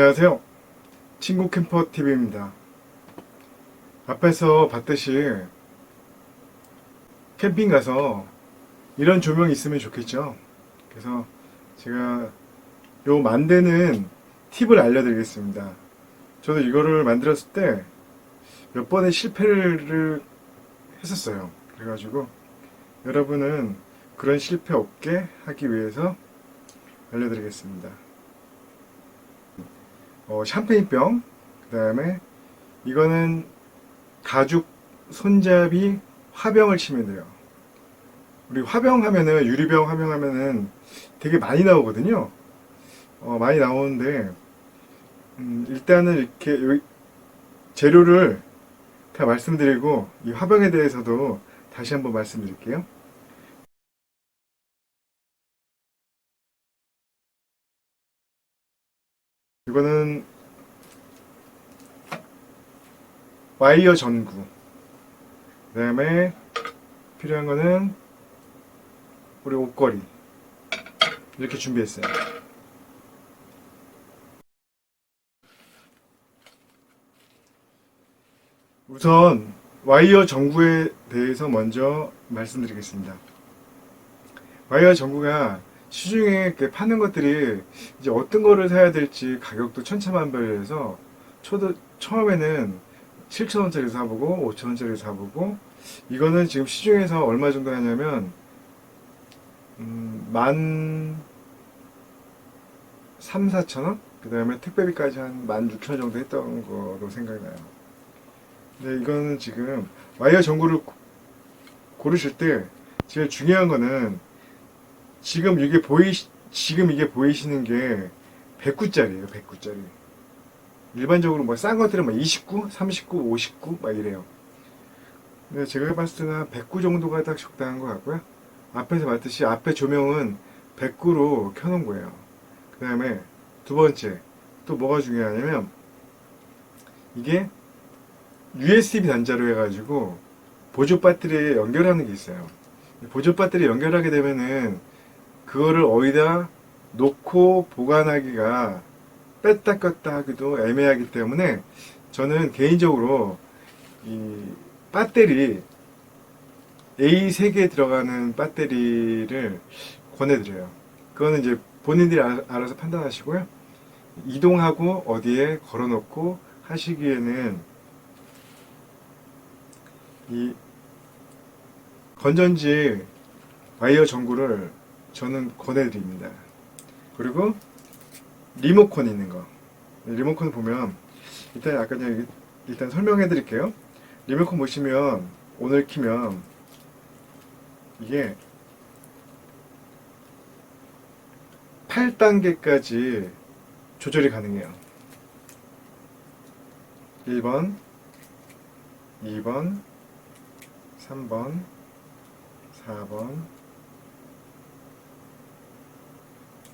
안녕하세요. 친구 캠퍼 TV입니다. 앞에서 봤듯이 캠핑 가서 이런 조명이 있으면 좋겠죠. 그래서 제가 요 만드는 팁을 알려드리겠습니다. 저도 이거를 만들었을 때 몇 번의 실패를 했었어요. 그래가지고 여러분은 그런 실패 없게 하기 위해서 알려드리겠습니다. 어, 샴페인병, 그 다음에 이거는 가죽 손잡이 화병을 치면 돼요. 우리 화병 하면은, 유리병 화병 하면은 되게 많이 나오거든요. 어, 많이 나오는데, 음, 일단은 이렇게 요- 재료를 다 말씀드리고, 이 화병에 대해서도 다시 한번 말씀드릴게요. 이거는 와이어 전구. 그 다음에 필요한 거는 우리 옷걸이. 이렇게 준비했어요. 우선 와이어 전구에 대해서 먼저 말씀드리겠습니다. 와이어 전구가 시중에 파는 것들이 이제 어떤 거를 사야 될지 가격도 천차만별해서 초도 처음에는 7,000원짜리 사보고 5,000원짜리 사보고 이거는 지금 시중에서 얼마 정도 하냐면 음, 만 3, 4천원? 그 다음에 택배비까지 한 16,000원 정도 했던 거로 생각이 나요. 근데 이거는 지금 와이어 전구를 고- 고르실 때 제일 중요한 거는 지금 이게 보이 지금 이게 보이시는 게 109짜리예요. 109짜리. 일반적으로 뭐 싼 것들은 막 29, 39, 59 막 이래요. 근데 제가 봤을 때는 한 109 정도가 딱 적당한 것 같고요. 앞에서 봤듯이 앞에 조명은 109로 켜놓은 거예요. 그 다음에 두 번째 또 뭐가 중요하냐면 이게 USB 단자로 해가지고 보조 배터리에 연결하는 게 있어요. 보조 배터리 연결하게 되면은 그거를 어디다 놓고 보관하기가 뺐다 꼈다 하기도 애매하기 때문에 저는 개인적으로 이 배터리 A 3개 들어가는 배터리를 권해드려요. 그거는 이제 본인들이 알- 알아서 판단하시고요. 이동하고 어디에 걸어놓고 하시기에는 이 건전지 와이어 전구를 저는 권해드립니다. 그리고 리모컨 있는 거. 리모컨 보면 일단 아까 전에 일단 설명해 드릴게요. 리모컨 보시면 오늘 키면 이게 8단계까지 조절이 가능해요. 1번, 2번, 3번, 4번,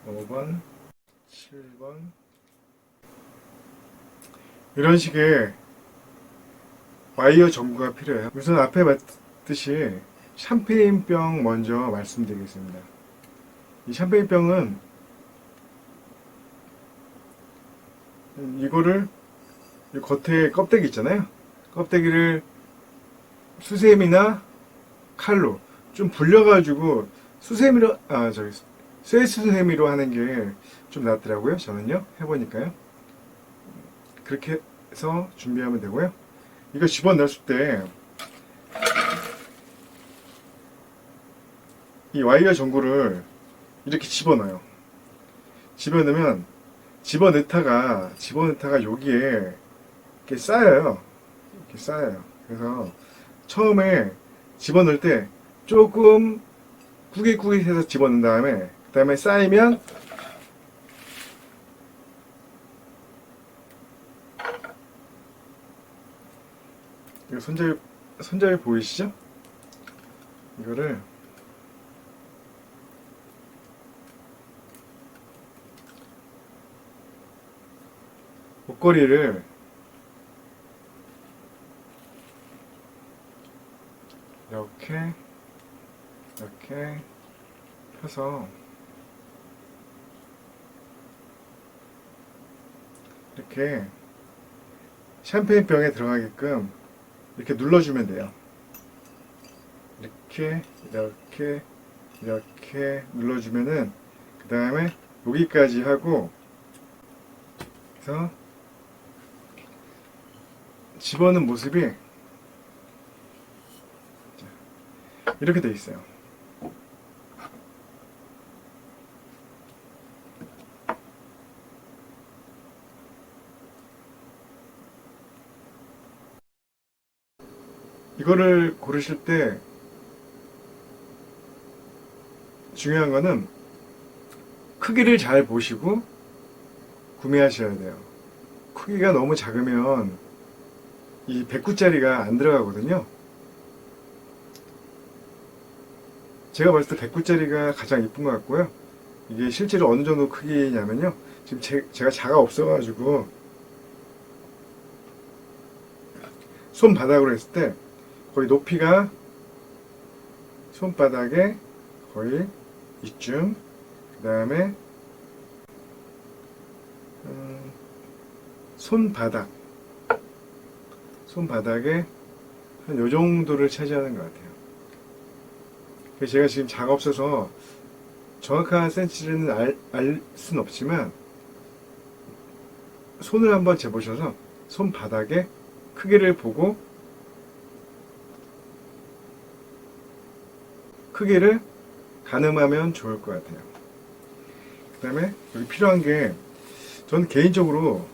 5번, 7번 이런 식의 와이어 전구가 필요해요. 우선 앞에 봤듯이 샴페인병 먼저 말씀드리겠습니다. 이 샴페인병은 이거를 이 겉에 껍데기 있잖아요. 껍데기를 수세미나 칼로 좀 불려가지고 수세미로 아 저기 쇠수세미로 하는 게 좀 낫더라고요. 저는요 해보니까요. 그렇게 해서 준비하면 되고요. 이거 집어넣었을 때 이 와이어 전구를 이렇게 집어넣어요. 집어넣으면 집어넣다가 집어넣다가 여기에 이렇게 쌓여요. 이렇게 쌓여요. 그래서 처음에 집어넣을 때 조금 구깃구깃해서 집어넣은 다음에 그 다음에 쌓이면 이거 손잡이 손잡이 보이시죠? 이거를 목걸이를 이렇게 이렇게 펴서 이렇게 샴페인 병에 들어가게끔 이렇게 눌러주면 돼요. 이렇게 이렇게 이렇게 눌러주면은 그 다음에 여기까지 하고 그래서 집어넣는 모습이 자, 이렇게 돼 있어요. 이거를 고르실 때 중요한 거는 크기를 잘 보시고 구매하셔야 돼요. 크기가 너무 작으면 이 109짜리가 안 들어가거든요. 제가 봤을 때 109짜리가 가장 이쁜 것 같고요. 이게 실제로 어느 정도 크기냐면요. 지금 제, 제가 자가 없어가지고 손바닥으로 했을 때 거의 높이가 손바닥에 거의 이쯤 그 다음에 음, 손바닥 손바닥에 한 요 정도를 차지하는 것 같아요. 제가 지금 자가 없어서 정확한 센치는 알, 알 수는 없지만 손을 한번 재보셔서 손바닥에 크기를 보고 크기를 가늠하면 좋을 것 같아요. 그 다음에 여기 필요한 게 저는 개인적으로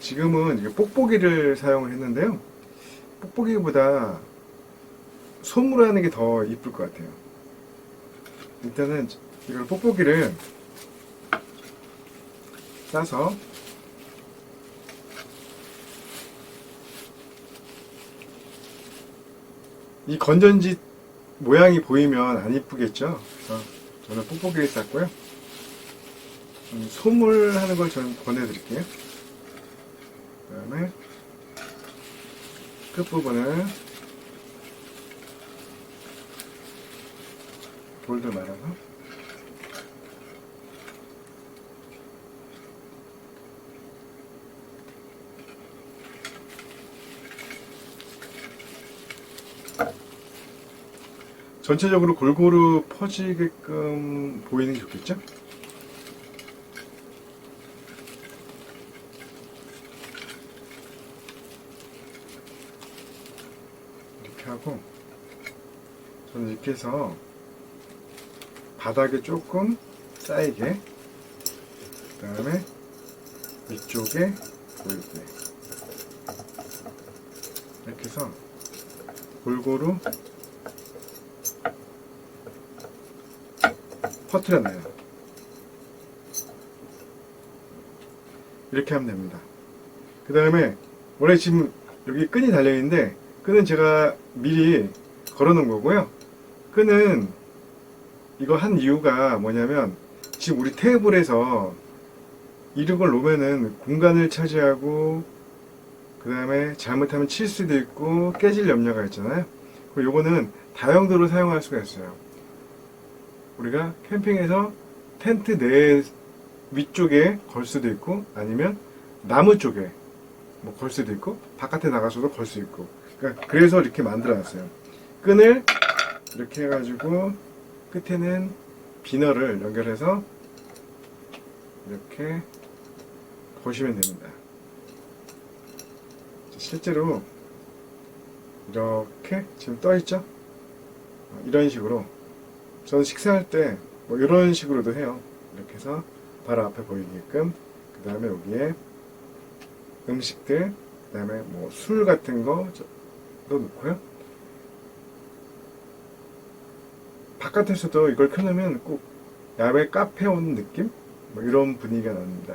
지금은 이게 뽁뽁이를 사용을 했는데요. 뽁뽁이보다 솜으로 하는 게 더 이쁠 것 같아요. 일단은 이걸 뽁뽁이를 싸서 이 건전지 모양이 보이면 안 이쁘겠죠? 그래서 저는 뽁뽁이를 쌌고요. 음, 솜을 하는 걸 저는 권해드릴게요. 그 다음에 끝부분을 돌돌 말아서 전체적으로 골고루 퍼지게끔 보이는 게 좋겠죠? 이렇게 하고 저는 이렇게 해서 바닥에 조금 쌓이게 그 다음에 위쪽에 보이게 이렇게 해서 골고루 퍼트려놔요. 이렇게 하면 됩니다. 그 다음에 원래 지금 여기 끈이 달려있는데 끈은 제가 미리 걸어 놓은 거고요. 끈은 이거 한 이유가 뭐냐면 지금 우리 테이블에서 걸 놓으면은 공간을 차지하고 그 다음에 잘못하면 칠 수도 있고 깨질 염려가 있잖아요. 그리고 요거는 다용도로 사용할 수가 있어요. 우리가 캠핑에서 텐트 내 위쪽에 걸 수도 있고 아니면 나무 쪽에 뭐 걸 수도 있고 바깥에 나가서도 걸 수 있고. 그러니까 그래서 이렇게 만들어 놨어요. 끈을 이렇게 해가지고 끝에는 비너를 연결해서 이렇게 보시면 됩니다. 실제로 이렇게 지금 떠 있죠? 이런 식으로 저는 식사할 때 뭐 이런 식으로도 해요. 이렇게 해서 바로 앞에 보이게끔 그 다음에 여기에 음식들 그 다음에 뭐 술 같은 거도 넣고요. 바깥에서도 이걸 켜놓으면 꼭 야외 카페 온 느낌? 뭐 이런 분위기가 납니다.